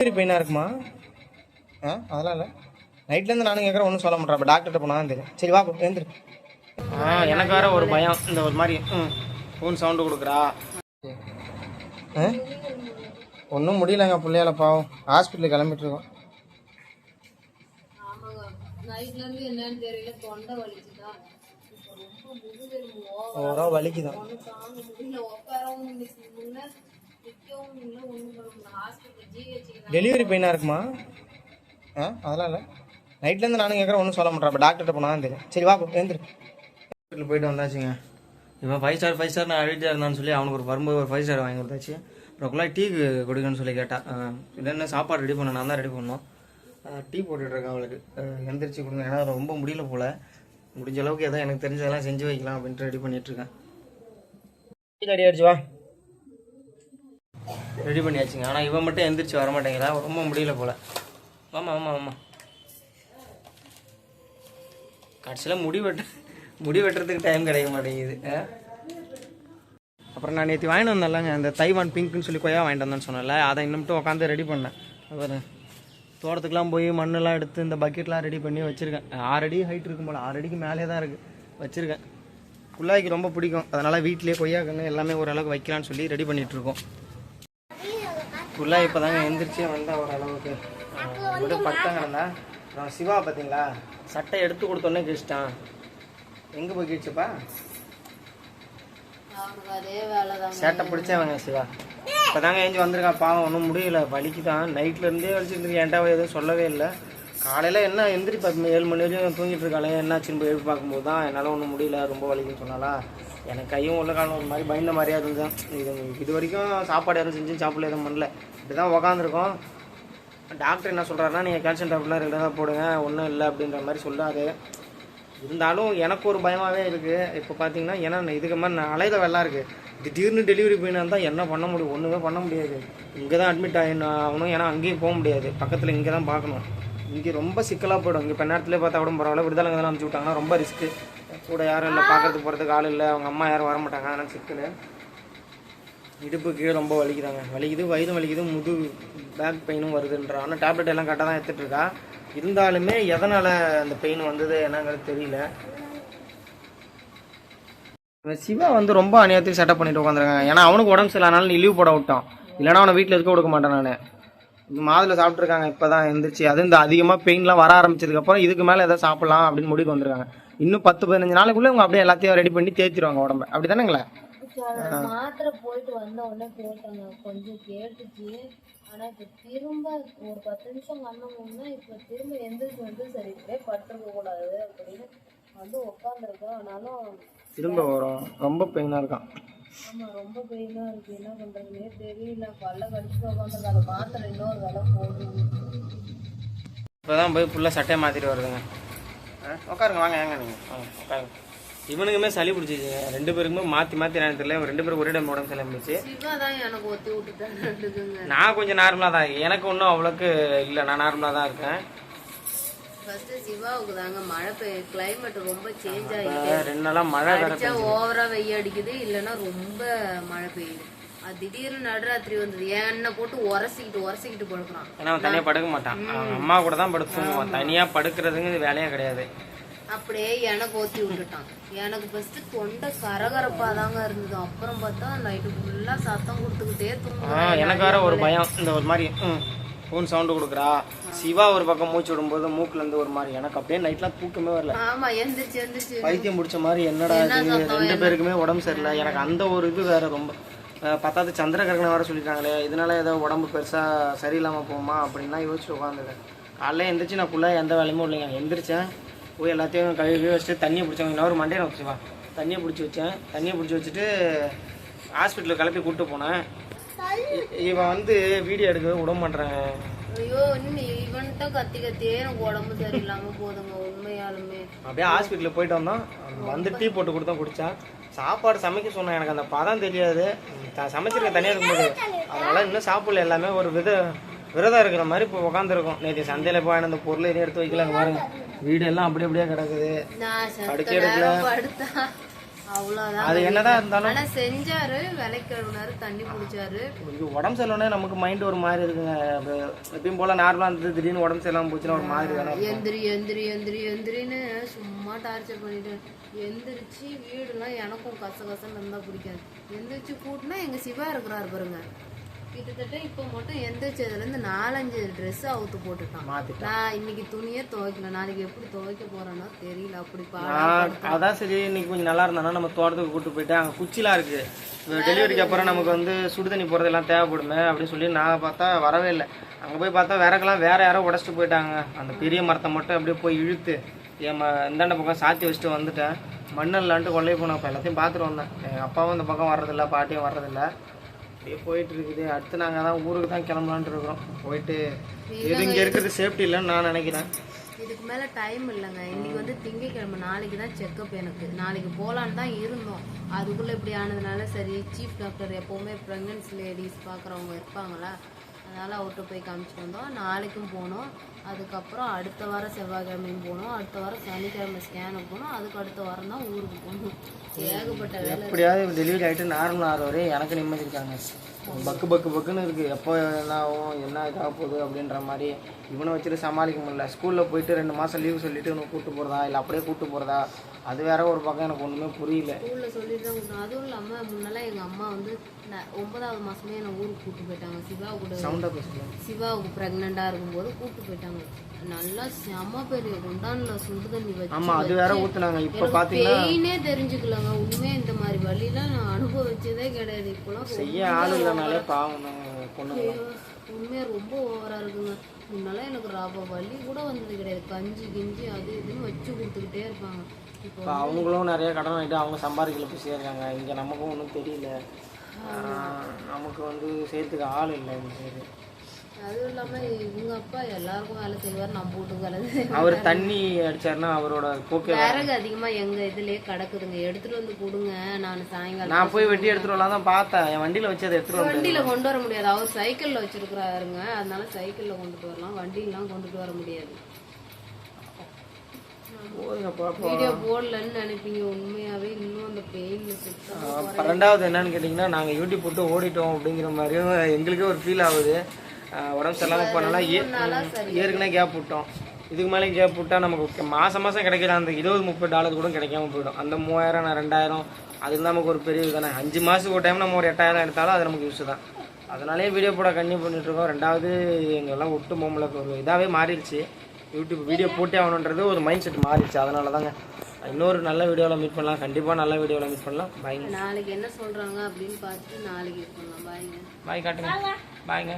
Delivery பெயினாக இருக்குமா? ஆ அதெல்லாம் இல்லை. நைட்லேருந்து நானும் கேட்குறேன் ஒன்றும் சொல்ல மாட்டேன். அப்போ டாக்டர்கிட்ட போனால் தெரியும். சரி வா எழுந்துரு. ஆ எனக்கு வேற ஒரு பயம். இந்த ஒரு மாதிரி ம் ஃபோன் சவுண்டு கொடுக்குறா. ஆ? ஒன்றும் முடியலங்க பிள்ளையால பாவம். ஹாஸ்பிட்டலுக்கு கிளம்பிட்டு இருக்கோம். ஆமாங்க. நைட்ல இருந்து என்னன்னு தெரியல தொண்டை வலிக்குதா? இப்போ ரொம்ப முதுகெலும்பு ஓரோ வலிக்குதான். டெலிவரி பெயினாக இருக்குமா? ஆ அதெல்லாம் இல்லை. நைட்லேருந்து நானும் கேட்குறேன் ஒன்றும் சொல்ல மாட்டேன். அப்போ டாக்டர்கிட்ட போனால் தான் தெரியும். சரி வா எழுந்துரு. ஹாஸ்பிட்டல் போயிட்டு வந்தாச்சுங்க. இவன் ஃபைவ் ஸ்டார் ஃபைவ் ஸ்டார் நான் அழுதியாக இருந்தான்னு சொல்லி அவனுக்கு ஒரு வரும்போது ஒரு ஃபைவ் ஸ்டார் வாங்கி கொடுத்தாச்சு. அப்புறம் குழாய் டீ கொடுக்கணும்னு சொல்லி கேட்டா என்ன சாப்பாடு ரெடி பண்ண நான் தான் ரெடி பண்ணோம் டீ போட்டுட்ருக்கேன் அவளுக்கு. எந்திரிச்சு கொடுங்க. ஏன்னா ரொம்ப முடியல போல். முடிஞ்ச அளவுக்கு எதாவது எனக்கு தெரிஞ்சதெல்லாம் செஞ்சு வைக்கலாம் அப்படின்ட்டு ரெடி பண்ணிகிட்ருக்கேன் ரெடி ஆயிடுச்சு வா. ரெடி பண்ணியாச்சுங்க. ஆனால் இவன் மட்டும் எந்திரிச்சு வரமாட்டேங்கிறா. ரொம்ப முடியல போல். ஆமாம் ஆமாம் ஆமாம் கடைசியில் முடி வெட்ட முடி வெட்டுறதுக்கு டைம் கிடைக்க மாட்டேங்குது. அப்புறம் நான் நேற்று வாங்கிட்டு வந்தேன்லங்க. அந்த தைவான் பிங்க்னு சொல்லி கொய்யா வாங்கிட்டு வந்தேன்னு சொன்னேன்ல. அதை இன்னும் உட்காந்து ரெடி பண்ணேன். அப்புறம் தோட்டத்துக்குலாம் போய் மண்ணெல்லாம் எடுத்து இந்த பக்கெட்லாம் ரெடி பண்ணி வச்சுருக்கேன். ஆறடி ஹைட் இருக்கும் போல். ஆறு அடிக்கு மேலே தான் இருக்குது வச்சுருக்கேன். குள்ளாய்க்கு ரொம்ப பிடிக்கும். அதனால் வீட்டிலேயே கொய்யா எல்லாமே ஓரளவுக்கு வைக்கலான்னு சொல்லி ரெடி பண்ணிகிட்ருக்கோம் குள்ளாய் இப்போ தாங்க எந்திரிச்சே வந்தா ஓரளவுக்கு. விட கிடந்தா அப்புறம் சிவா பார்த்தீங்களா சட்டை எடுத்து கொடுத்தோன்னே கிழிச்சிட்டான். எங்கே போய் கிழிச்சப்பா? தாங்க சேட்டை பிடிச்சவங்க சிவா. இப்போதாங்க ஏஞ்சி வந்திருக்கான். பாவம் ஒன்றும் முடியல. வலிக்கு தான் நைட்ல இருந்தே வலிச்சுட்டு அவ எதுவும் சொல்லவே இல்லை. காலையில் என்ன எந்திரி ஏழு மணி வரையும் தூங்கிட்டு இருக்காளே. என்னாச்சுன்னு போய் எழுப்பி பார்க்கும்போது தான் என்னால் ஒன்றும் முடியல. ரொம்ப வலிக்குன்னு சொன்னாலா எனக்கு கையும் உள்ள காலம் ஒரு மாதிரி பயந்த மாதிரியா இருந்தது. இது இது வரைக்கும் சாப்பாடு யாரும் செஞ்சு சாப்பிடல எதுவும் பண்ணல. இப்படி தான் உக்காந்துருக்கோம். டாக்டர் என்ன சொல்கிறாருன்னா நீங்கள் கேல்சியம் டேப்லெட்லாம் ரெகுலராக போடுங்க. ஒன்றும் இல்லை அப்படின்ற மாதிரி சொல்லாது. இருந்தாலும் எனக்கு ஒரு பயமாகவே இருக்குது இப்போ பார்த்தீங்கன்னா ஏன்னா இதுக்கு மாதிரி நான் அலைத வெள்ளம் இருக்குது திடீர்னு டெலிவரி போயினா இருந்தால் என்ன பண்ண முடியும்? ஒன்றுமே பண்ண முடியாது. இங்கே தான் அட்மிட் ஆகணும் ஆகணும் ஏன்னா அங்கேயும் போக முடியாது. பக்கத்தில் இங்கே தான் பார்க்கணும். இங்கே ரொம்ப சிக்கலாக போயிடும். இங்கே இப்போ நேரத்துலேயே பார்த்தா கூட பரவாயில்ல விடுதலை தான் அனுப்பிச்சி விட்டாங்கன்னா ரொம்ப ரிஸ்க்கு கூட யாரும் இல்லை பார்க்கறதுக்கு போகிறதுக்கு ஆள் இல்லை. அவங்க அம்மா யாரும் வர மாட்டாங்க அதனால் சிக்கல். இடுப்பு கீழே ரொம்ப வலிக்குதாங்க. வலிக்குது வயிறு வலிக்குது முது பேக் பெயினும் வருதுன்றா. ஆனால் டேப்லெட் எல்லாம் கரெக்டாக தான் எடுத்துகிட்ருக்கா இருந்தாலுமே எதனால் அந்த பெயின் வந்தது என்னங்கிறது தெரியல. சிவா வந்து ரொம்ப அநியாயத்துக்கு செட்டப் பண்ணிட்டு உட்காந்துருக்காங்க ஏன்னா அவனுக்கு உடம்பு சரியில்லாதனால நீ லீவ் போட விட்டான். இல்லைன்னா அவனை வீட்டில் இருக்க கொடுக்க மாட்டேன் நான். மாதுளை சாப்பிட்ருக்காங்க இப்போ தான் எந்திரிச்சு. அது இந்த அதிகமாக பெயின்லாம் வர ஆரம்பிச்சதுக்கப்புறம் இதுக்கு மேலே எதாவது சாப்பிடலாம் அப்படின்னு முடிவுக்கு வந்திருக்காங்க. இன்னும் பத்து பதினஞ்சு நாளைக்குள்ளே இவங்க அப்படியே எல்லாத்தையும் ரெடி பண்ணி தேய்ச்சிருவாங்க உடம்ப. அப்படி தானேங்களே மாத்திரை போயிட்டு வந்த உடனே போட்டாங்க கொஞ்சம் கேட்டுச்சு. ஆனா இப்ப திரும்ப ஒரு பத்து நிமிஷம் கண்ணமுன்னா இப்ப திரும்ப எந்திரிச்சு வந்து சரி இப்படியே படுத்துருக்க கூடாது அப்படின்னு வந்து உட்காந்துருக்கோம் ஆனாலும் திரும்ப வரும். ரொம்ப பெயினாக இருக்கான். ஆமா ரொம்ப பெயினா இருக்கு. என்ன பண்றதுன்னே தெரியல. பல்ல கடிச்சு உட்காந்துருக்கு அந்த மாத்திரை இன்னொரு வேலை போடுது இப்போ தான் போய் ஃபுல்லாக சட்டையை மாற்றிட்டு வருதுங்க. ஆ, உட்காருங்க வாங்க ஏங்க நீங்கள் வாங்க உட்காருங்க இவனுக்குமே சளி பிடிச்சிச்சுங்க ரெண்டு பேருக்குமே மாற்றி மாற்றி எனக்கு தெரியல. இவன் ரெண்டு பேரும் ஒரே டைம் உடம்பு சளி எனக்கு ஒத்தி நான் கொஞ்சம் நார்மலாக தான் எனக்கு ஒன்றும் அவ்வளோக்கு இல்லை. நான் நார்மலாக தான் இருக்கேன். ஃபர்ஸ்ட் சிவாவுக்கு தாங்க மழை பெய்ய கிளைமேட் ரொம்ப சேஞ்ச் ஆகிட்டு ரெண்டு நாளாக மழை அடிச்சா ஓவரா வெய்ய அடிக்குது இல்லைன்னா ரொம்ப மழை பெய்யுது. அது திடீர்னு நடுராத்திரி வந்தது. எண்ணெய் போட்டு உரசிக்கிட்டு உரசிக்கிட்டு படுக்கிறான். ஏன்னா அவன் தனியாக படுக்க மாட்டான். அவன் அம்மா கூட தான் படுத்துவான் தனியாக படுக்கிறதுங்க வேலையே கிடையாது. அப்படியே எனக்கு ஊத்தி விட்டுட்டான். எனக்கு ஃபர்ஸ்ட் தொண்டை கரகரப்பா தாங்க இருந்தது. அப்புறம் பார்த்தா நைட்டு ஃபுல்லா சத்தம் கொடுத்துக்கிட்டே ஆ தூங்குறேன் எனக்கு வேற ஒரு பயம். இந்த ஒரு மாதிரி ஃபோன் சவுண்டு கொடுக்குறா. சிவா ஒரு பக்கம் மூச்சு விடும்போது மூக்குலேருந்து ஒரு மாதிரி. எனக்கு அப்படியே நைட்லாம் தூக்கமே வரல. பைத்தியம் பிடிச்ச மாதிரி என்னடா இது? ரெண்டு பேருக்குமே உடம்பு சரியில்லை. எனக்கு அந்த ஒரு இது வேற ரொம்ப. பத்தாவது சந்திரகிரகணம் வேற சொல்லிட்டாங்களே இதனால ஏதோ உடம்பு பெருசா சரியில்லாம போகுமா அப்படின்லாம் யோசிச்சு உட்காந்துருக்கேன். காலைல எந்திரிச்சு நான் ஃபுல்லாக எந்த வேலையுமே இல்லைங்க. எந்திரிச்சேன். போய் எல்லாத்தையும் கழுவி வச்சுட்டு தண்ணியை பிடிச்சவங்க இன்னொரு மண்டையை வச்சுவா தண்ணியை பிடிச்சி வச்சேன். தண்ணியை பிடிச்சி வச்சுட்டு ஹாஸ்பிட்டலுக்கு கிளப்பி கூப்பிட்டு போனேன். இவன் வந்து வீடியோ எடுக்க விட மாட்டேன் ஐயோ இவன்கிட்ட கத்தி கத்தியே எனக்கு உடம்பு சரியில்லாம போதுங்க உண்மையாலுமே. அப்படியே ஹாஸ்பிட்டலுக்கு போயிட்டு வந்தோம் வந்து டீ போட்டு கொடுத்தோம் குடித்தேன் சாப்பாடு சமைக்க சொன்னேன். எனக்கு அந்த பதம் தெரியாது. சமைச்சிருக்க தனியாக இருக்கும்போது. அதனால இன்னும் சாப்பிடல. எல்லாமே ஒரு வித விரதம் இருக்கிற மாதிரி இப்போ உட்காந்துருக்கோம் நேற்று சந்தையில் போய் அந்த பொருள் எதையும் எடுத்து வைக்கலாங்க பாருங்க. வீடு எல்லாம் அப்படி அப்படியே கிடக்குது. படுக்க எடுக்கல. அது என்னதான் இருந்தாலும் ஆனா செஞ்சாரு விலைக்கிழவுனாரு தண்ணி குடிச்சாரு. உடம்பு சரியில்லைன்னா நமக்கு மைண்ட் ஒரு மாதிரி இருக்குங்க. எப்பயும் போல நார்மலாக இருந்தது. திடீர்னு உடம்பு சரியில்லாம போச்சுன்னா ஒரு மாதிரி தானே. எந்திரி எந்திரி எந்திரி எந்திரின்னு சும்மா டார்ச்சர் பண்ணிட்டு எந்திரிச்சு வீடுலாம் எனக்கும் கச கசன்னு இருந்தா பிடிக்காது. எந்திரிச்சு கூட்டினா எங்க சிவா இருக்கிறாரு பாருங்க. கிட்டத்தட்ட இப்போ மட்டும் எந்திரிச்சதுல இருந்து நாலஞ்சு ட்ரெஸ் அவுத்து போட்டுட்டான். நான் இன்னைக்கு துணியே துவைக்கல. நாளைக்கு எப்படி துவைக்க போறேனோ தெரியல. அப்படி அதான் சரி இன்னைக்கு கொஞ்சம் நல்லா இருந்தானா? நம்ம தோட்டத்துக்கு கூட்டு போயிட்டு அங்கே குச்சிலாம் இருக்கு. டெலிவரிக்கு அப்புறம் நமக்கு வந்து சுடுதண்ணி போகிறதெல்லாம் தேவைப்படுமே அப்படின்னு சொல்லி நான் பார்த்தா வரவே இல்லை. அங்கே போய் பார்த்தா விறகெல்லாம் வேற யாரோ உடச்சிட்டு போயிட்டாங்க. அந்த பெரிய மரத்தை மட்டும் அப்படியே போய் இழுத்து என் இந்தாண்ட பக்கம் சாத்தி வச்சுட்டு வந்துட்டேன். மண்ணல்லான்ட்டு கொள்ளைய போனேன். அப்போ எல்லாத்தையும் பார்த்துட்டு வந்தேன். எங்கள் அப்பாவும் இந்த பக்கம் வர்றதில்ல பாட்டியும் வர்றதில்ல. அப்படியே போயிட்டு இருக்குது அடுத்து நாங்கள் தான் ஊருக்கு தான் கிளம்பலான்ட்டு இருக்கிறோம் போயிட்டு எது இங்கே இருக்கிறது சேஃப்டி இல்லைன்னு நான் நினைக்கிறேன். இதுக்கு மேல டைம் இல்லைங்க. இன்னைக்கு வந்து திங்கக்கிழமை நாளைக்கு தான் செக்கப் எனக்கு. நாளைக்கு போலான்னு தான் இருந்தோம். அதுக்குள்ள இப்படி ஆனதுனால சரி சீஃப் டாக்டர் எப்பவுமே ப்ரெக்னன்சி லேடிஸ் பார்க்குறவங்க இருப்பாங்களா? அதனால அவர்கிட்ட போய் காமிச்சிட்டு வந்தோம். நாளைக்கும் போனோம். அதுக்கப்புறம் அடுத்த வாரம் செவ்வாய்க்கிழமையும் போனோம். அடுத்த வாரம் சனிக்கிழமை ஸ்கேனுக்கு போனோம். அதுக்கு அடுத்த வாரம் தான் ஊருக்கு போகணும் ஏகப்பட்ட வேலை எப்படியாவது டெலிவரி ஆகிட்டு நார்மல் ஆகிற வரையும் எனக்கு நிம்மதி இருக்காங்க. பக்கு பக்கு பக்குன்னு இருக்குது எப்போ என்ன ஆகும் என்ன இதாக போகுது அப்படின்ற மாதிரி இவனை வச்சுட்டு சமாளிக்க முடியல. ஸ்கூலில் போயிட்டு ரெண்டு மாதம் லீவு சொல்லிட்டு இவனை கூட்டு போகிறதா இல்லை அப்படியே கூட்டு போகிறதா அது வேற ஒரு பக்கம் எனக்கு ஒன்றுமே புரியல. ஸ்கூலில் சொல்லிட்டு அதுவும் இல்லாமல் முன்னெல்லாம் எங்கள் அம்மா வந்து நான் ஒன்பதாவது மாதமே என்னை ஊருக்கு கூப்பிட்டு போயிட்டாங்க. சிவா கூட சிவாவுக்கு ப்ரெக்னெண்ட்டாக இருக்கும்போது கூப்பிட்டு போயிட்டாங்க. நல்லா செம பெரிய குண்டான்ல சுடு தண்ணி வச்சு ஆமாம் அது வேற ஊற்றுனாங்க இப்போ பார்த்தீங்கன்னா பெயினே தெரிஞ்சுக்கலங்க. உண்மையே இந்த மாதிரி வழிலாம் நான் அனுபவிச்சதே கிடையாது. இப்போலாம் செய்ய ஆள் இல்லைனாலே பாவம் பொண்ணுங்க உண்மையாக ரொம்ப ஓவராக இருக்குங்க. முன்னெல்லாம் எனக்கு ரவ வலி கூட வந்தது கிடையாது. கஞ்சி கிஞ்சி அது இதுன்னு வச்சு கொடுத்துக்கிட்டே இருப்பாங்க. இப்போ அவங்களும் நிறைய கடன் வாங்கிட்டு அவங்க சம்பாதிக்கல போய் சேர்றாங்க. இங்கே நமக்கும் ஒன்றும் தெரியல. நமக்கு வந்து சேர்த்துக்கு ஆள் இல்லை இந்த சைடு. அதுவும் இல்லாமல் இவங்க அப்பா எல்லாருக்கும் வேலை செய்வார் நம்ம வீட்டுக்கு வேலை செய்வார் அவர் தண்ணி அடிச்சாருன்னா அவரோட போக்கே விறகு அதிகமாக எங்கள் இதுலயே கிடக்குதுங்க. எடுத்துட்டு வந்து கொடுங்க நான் சாயங்காலம் நான் போய் வெட்டி எடுத்துட்டு வரலாம் தான் பார்த்தேன். என் வண்டியில வச்சு அதை எடுத்துட்டு வந்தேன் வண்டியில கொண்டு வர முடியாது. அவர் சைக்கிள்ல வச்சிருக்கிறாருங்க. அதனால சைக்கிள்ல கொண்டுட்டு வரலாம். வண்டியெல்லாம் கொண்டுட்டு வர முடியாது. வீடியோ போடலன்னு நினைப்பீங்க உண்மையாவே இன்னும் அந்த பெயின் சுத்தம் அப்ப ரெண்டாவது என்னன்னு கேட்டிங்கன்னா நாங்கள் யூடியூப் போட்டு ஓடிட்டோம் அப்படிங்கிற மாதிரியும் எங்களுக்கே ஒரு ஃபீல் ஆகுது. உடம்பு சரியில்லாமல் பண்ணலாம் ஏற்கனவே கேப் விட்டோம். இதுக்கு மேலே கேப் விட்டா நமக்கு மாதம் மாதம் கிடைக்கிற அந்த இருபது முப்பது டாலர் கூட கிடைக்காம போயிடும். அந்த மூவாயிரம் நான் ரெண்டாயிரம் அது நமக்கு ஒரு பெரிய தானே. அஞ்சு மாதத்துக்கு ஒரு டைம் நம்ம ஒரு எட்டாயிரம் எடுத்தாலும் அது நமக்கு யூஸ் தான். அதனாலே வீடியோ போட கண்டினியூ பண்ணிட்டு இருக்கோம். ரெண்டாவது எங்கெல்லாம் விட்டு போகல ஒரு இதாகவே மாறிடுச்சு. யூடியூப் வீடியோ போட்டே ஆகணுன்றது ஒரு மைண்ட் செட் மாறிடுச்சு. அதனால தாங்க இன்னொரு நல்ல வீடியோவில் மீட் பண்ணலாம். கண்டிப்பாக நல்ல வீடியோவில் மீட் பண்ணலாம். பாய்ங்க நாளைக்கு என்ன சொல்றாங்க அப்படின்னு பார்த்துட்டு நாளைக்கு பாய்ங்க பாய் காட்டுங்க. பாய்ங்க